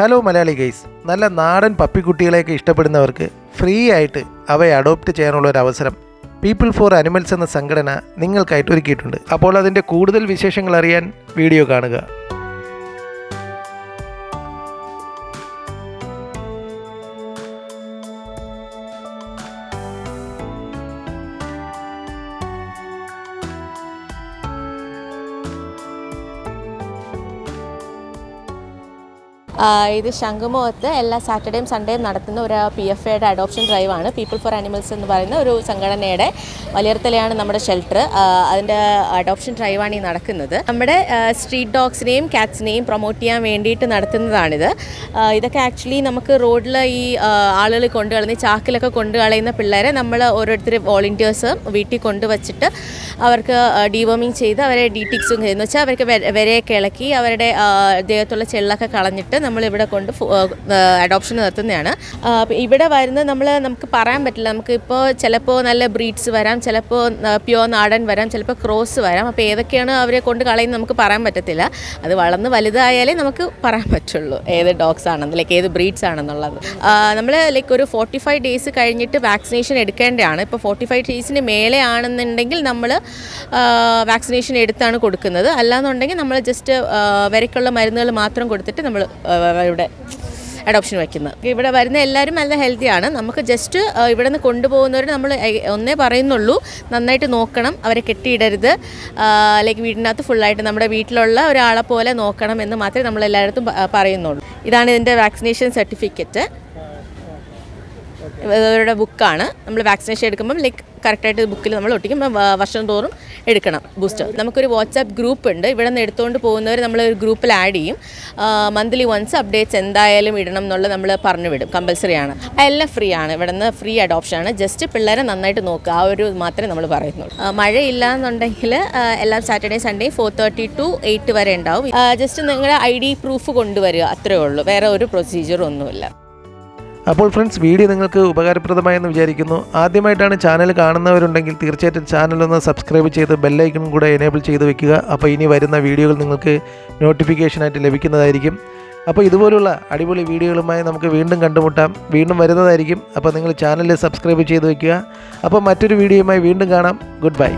Hello Malayali guys നല്ല നാടൻ പപ്പിക്കുട്ടികളെയൊക്കെ ഇഷ്ടപ്പെടുന്നവർക്ക് ഫ്രീ ആയിട്ട് അവയെ അഡോപ്റ്റ് ചെയ്യാനുള്ള ഒരു അവസരം പീപ്പിൾ ഫോർ അനിമൽസ് എന്ന സംഘടന നിങ്ങൾക്കായിട്ട് ഒരുക്കിയിട്ടുണ്ട്. അപ്പോൾ അതിന്റെ കൂടുതൽ വിശേഷങ്ങൾ അറിയാൻ വീഡിയോ കാണുക. ഇത് ശംഖുമുഖത്ത് എല്ലാ സാറ്റർഡേയും സൺഡേയും നടത്തുന്ന ഒരു പി എഫ് എയുടെ അഡോപ്ഷൻ ഡ്രൈവാണ് പീപ്പിൾ ഫോർ ആനിമൽസ് എന്ന് പറയുന്ന ഒരു സംഘടനയുടെ വലിയർത്തലയാണ് നമ്മുടെ ഷെൽട്ടർ അതിന്റെ അഡോപ്ഷൻ ഡ്രൈവാണ് ഈ നടക്കുന്നത്. നമ്മുടെ സ്ട്രീറ്റ് ഡോഗ്സിനെയും കാറ്റ്സിനെയും പ്രൊമോട്ട് ചെയ്യാൻ വേണ്ടിയിട്ട് നടത്തുന്നതാണിത്. ഇതൊക്കെ ആക്ച്വലി നമുക്ക് റോഡിൽ ഈ ആളുകൾ കൊണ്ടു ഈ ചാക്കിലൊക്കെ കൊണ്ടു കളയുന്ന പിള്ളേരെ നമ്മൾ ഓരോരുത്തർ വോളണ്ടിയേഴ്സ് വീട്ടിൽ കൊണ്ടുവച്ചിട്ട് അവർക്ക് ഡീവോമിങ് ചെയ്ത് അവരെ ഡീറ്റിക്സും ചെയ്യുന്നു. വെച്ചാൽ അവർക്ക് വിരയൊക്കെ ഇളക്കി അവരുടെ ദേഹത്തുള്ള ചെള്ളൊക്കെ കളഞ്ഞിട്ട് നമ്മൾ ഇവിടെ കൊണ്ട് അഡോപ്ഷൻ നിർത്തുന്നതാണ് ഇവിടെ വരുന്നത് നമ്മൾ നമുക്ക് പറയാൻ പറ്റില്ല. നമുക്കിപ്പോൾ ചിലപ്പോൾ നല്ല ബ്രീഡ്സ് വരാം ചിലപ്പോൾ പ്യോർ നാടൻ വരാം ചിലപ്പോൾ ക്രോസ് വരാം. അപ്പോൾ ഏതൊക്കെയാണ് അവരെ കൊണ്ട് കളയുന്നത് നമുക്ക് പറയാൻ പറ്റത്തില്ല. അത് വളർന്ന് വലുതായാലേ നമുക്ക് പറയാൻ പറ്റുള്ളൂ ഏത് ഡോഗ്സ് ആണെന്ന് ലൈക്ക് ഏത് ബ്രീഡ്സ് ആണെന്നുള്ളത്. നമ്മൾ ലൈക്ക് ഒരു ഫോർട്ടി ഫൈവ് ഡേയ്സ് കഴിഞ്ഞിട്ട് വാക്സിനേഷൻ എടുക്കേണ്ടതാണ്. ഇപ്പോൾ ഫോർട്ടി ഫൈവ് ഡേയ്സിന് മേലെ ആണെന്നുണ്ടെങ്കിൽ നമ്മൾ വാക്സിനേഷൻ എടുത്താണ് കൊടുക്കുന്നത്. അല്ലാന്നുണ്ടെങ്കിൽ നമ്മൾ ജസ്റ്റ് വരയ്ക്കുള്ള മരുന്നുകൾ മാത്രം കൊടുത്തിട്ട് നമ്മൾ ഇവിടെ അഡോപ്ഷൻ വയ്ക്കുന്നത്. ഇവിടെ വരുന്ന എല്ലാവരും നല്ല ഹെൽത്തിയാണ് നമുക്ക് ജസ്റ്റ് ഇവിടെ നിന്ന് കൊണ്ടുപോകുന്നവർ നമ്മൾ ഒന്നേ പറയുന്നുള്ളൂ. നന്നായിട്ട് നോക്കണം അവരെ കെട്ടിയിടരുത്. ലൈക്ക് വീടിനകത്ത് ഫുള്ളായിട്ട് നമ്മുടെ വീട്ടിലുള്ള ഒരാളെ പോലെ നോക്കണം എന്ന് മാത്രമേ നമ്മൾ എല്ലായിടത്തും പറയുന്നുള്ളൂ. ഇതാണ് ഇതിന്റെ വാക്സിനേഷൻ സർട്ടിഫിക്കറ്റ് ഇവരുടെ ബുക്കാണ്. നമ്മൾ വാക്സിനേഷൻ എടുക്കുമ്പം ലൈക്ക് കറക്റ്റായിട്ട് ബുക്കിൽ നമ്മൾ ഒട്ടിക്കും. വർഷം തോറും എടുക്കണം ബൂസ്റ്റർ നമുക്കൊരു വാട്സാപ്പ് ഗ്രൂപ്പ് ഉണ്ട്. ഇവിടെ നിന്ന് എടുത്തുകൊണ്ട് പോകുന്നവർ നമ്മൾ ഒരു ഗ്രൂപ്പിൽ ആഡ് ചെയ്യും. മന്ത്ലി വൺസ് അപ്ഡേറ്റ്സ് എന്തായാലും ഇടണം എന്നുള്ളത് നമ്മൾ പറഞ്ഞു വിടും. കമ്പൽസറി ആണ്. എല്ലാം ഫ്രീ ആണ്. ഇവിടെ നിന്ന് ഫ്രീ അഡോപ്ഷൻ ആണ്. ജസ്റ്റ് പിള്ളേരെ നന്നായിട്ട് നോക്കുക ആ ഒരു മാത്രമേ നമ്മൾ പറയുന്നുള്ളൂ. മഴയില്ല എന്നുണ്ടെങ്കിൽ എല്ലാം Saturday Sunday four thirty to eight വരെ ഉണ്ടാവും. ജസ്റ്റ് നിങ്ങളുടെ ഐ ഡി പ്രൂഫ് കൊണ്ടുവരിക. അത്രേ ഉള്ളൂ. വേറെ ഒരു പ്രൊസീജിയറും ഒന്നുമില്ല. അപ്പോൾ ഫ്രണ്ട്സ് വീഡിയോ നിങ്ങൾക്ക് ഉപകാരപ്രദമായെന്ന് വിചാരിക്കുന്നു. ആദ്യമായിട്ടാണ് ചാനൽ കാണുന്നവരുണ്ടെങ്കിൽ തീർച്ചയായിട്ടും ചാനൽ ഒന്ന് സബ്സ്ക്രൈബ് ചെയ്ത് ബെല്ലൈക്കൺ കൂടെ എനേബിൾ ചെയ്ത് വെക്കുക. അപ്പോൾ ഇനി വരുന്ന വീഡിയോകൾ നിങ്ങൾക്ക് നോട്ടിഫിക്കേഷനായിട്ട് ലഭിക്കുന്നതായിരിക്കും. അപ്പോൾ ഇതുപോലുള്ള അടിപൊളി വീഡിയോകളുമായി നമുക്ക് വീണ്ടും കണ്ടുമുട്ടാം. വീണ്ടും വരുന്നതായിരിക്കും. അപ്പോൾ നിങ്ങൾ ചാനൽ സബ്സ്ക്രൈബ് ചെയ്ത് വെക്കുക. അപ്പോൾ മറ്റൊരു വീഡിയോയുമായി വീണ്ടും കാണാം. Good bye